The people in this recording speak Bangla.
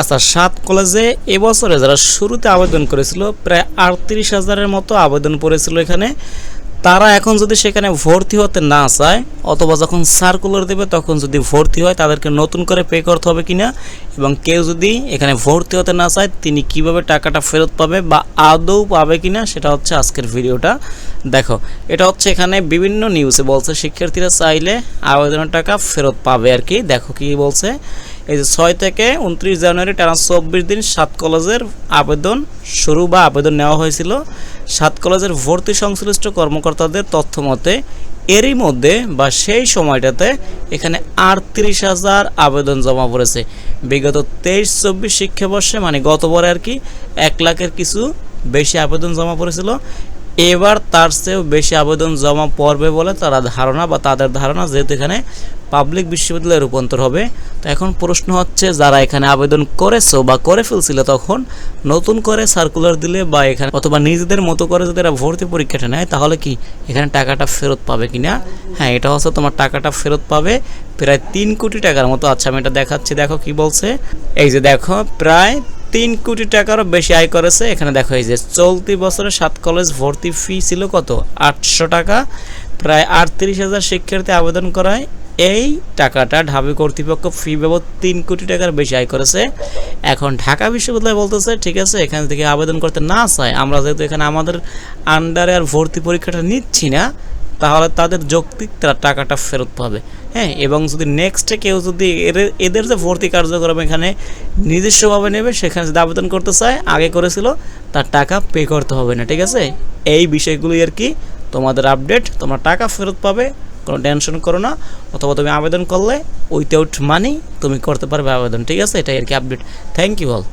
আচ্ছা সাত কলেজে এবছরে যারা শুরুতে আবেদন করেছিল, প্রায় আটত্রিশ হাজারের মতো আবেদন পড়েছিল এখানে। তারা এখন যদি সেখানে ভর্তি হতে না চায়, অথবা যখন সার্কুলার দেবে, তখন যদি ভর্তি হয়, তাদেরকে নতুন করে পে করতে হবে কিনা? এবং কেউ যদি এখানে ভর্তি হতে না চায়, তিনি কীভাবে টাকাটা ফেরত পাবে বা আদৌ পাবে কিনা, সেটা হচ্ছে আজকের ভিডিওটা। দেখো, এটা হচ্ছে এখানে বিভিন্ন নিউজে বলছে, শিক্ষার্থীরা চাইলে আবেদনের টাকা ফেরত পাবে আর কি। দেখো কি বলছে। এই যে ছয় থেকে উনত্রিশ জানুয়ারি টানা চব্বিশ দিন সাত কলেজের আবেদন শুরু বা আবেদন নেওয়া হয়েছিল। সাত কলেজের ভর্তি সংশ্লিষ্ট কর্মকর্তাদের তথ্য মতে এরই মধ্যে বা সেই সময়টাতে এখানে আটত্রিশ হাজার আবেদন জমা পড়েছে। বিগত তেইশ চব্বিশ শিক্ষাবর্ষে মানে গতবারে আর কি এক লাখের কিছু বেশি আবেদন জমা পড়েছিল। এবার তার চেয়েও বেশি আবেদন জমা পড়বে বলে তারা ধারণা বা তাদের ধারণা যেহেতু এখানে পাবলিক বিশ্ববিদ্যালয়ে রূপান্তর হবে, তো এখন প্রশ্ন হচ্ছে, যারা এখানে আবেদন করেছ বা করে ফেলছিল তখন নতুন করে সার্কুলার দিলে বা এখানে অথবা নিজেদের মতো করে যদি এরা ভর্তি পরীক্ষাটা নেয়, তাহলে কি এখানে টাকাটা ফেরত পাবে কি না হ্যাঁ এটা হচ্ছে তোমার টাকাটা ফেরত পাবে। প্রায় তিন কোটি টাকার মতো আচ্ছা আমি এটা দেখাচ্ছি, দেখো কি বলছে। এই যে দেখো, প্রায় তিন কোটি টাকারও বেশি আয় করেছে। এখানে দেখো যে চলতি বছরে সাত কলেজ ভর্তি ফি ছিল কত? আটশো টাকা। প্রায় আটত্রিশ হাজার শিক্ষার্থী আবেদন করায়। এই টাকাটা ঢাবি কর্তৃপক্ষ ফি বাবদ তিন কোটি টাকার বেশি আয় করেছে। এখন ঢাকা বিশ্ববিদ্যালয় বলতেছে, ঠিক আছে, এখান থেকে আবেদন করতে না চায়, আমরা যেহেতু এখানে আমাদের আন্ডারে আর ভর্তি পরীক্ষাটা নিচ্ছি না তাহলে তাদের যৌক্তিক তারা টাকাটা ফেরত পাবে। হ্যাঁ এবং যদি নেক্সটে কেউ যদি এদের যে ভর্তি কার্যক্রম এখানে নিজস্বভাবে নেবে, সেখানে যদি আবেদন করতে চায়, আগে করেছিল, তার টাকা পে করতে হবে না, ঠিক আছে? এই বিষয়গুলি আর কি তোমাদের আপডেট তোমরা টাকা ফেরত পাবে, কোনো টেনশন করো না, অথবা তুমি আবেদন করলে উইথাউট মানি তুমি করতে পারবে আবেদন, ঠিক আছে? এটাই আর কি আপডেট থ্যাংক ইউ অল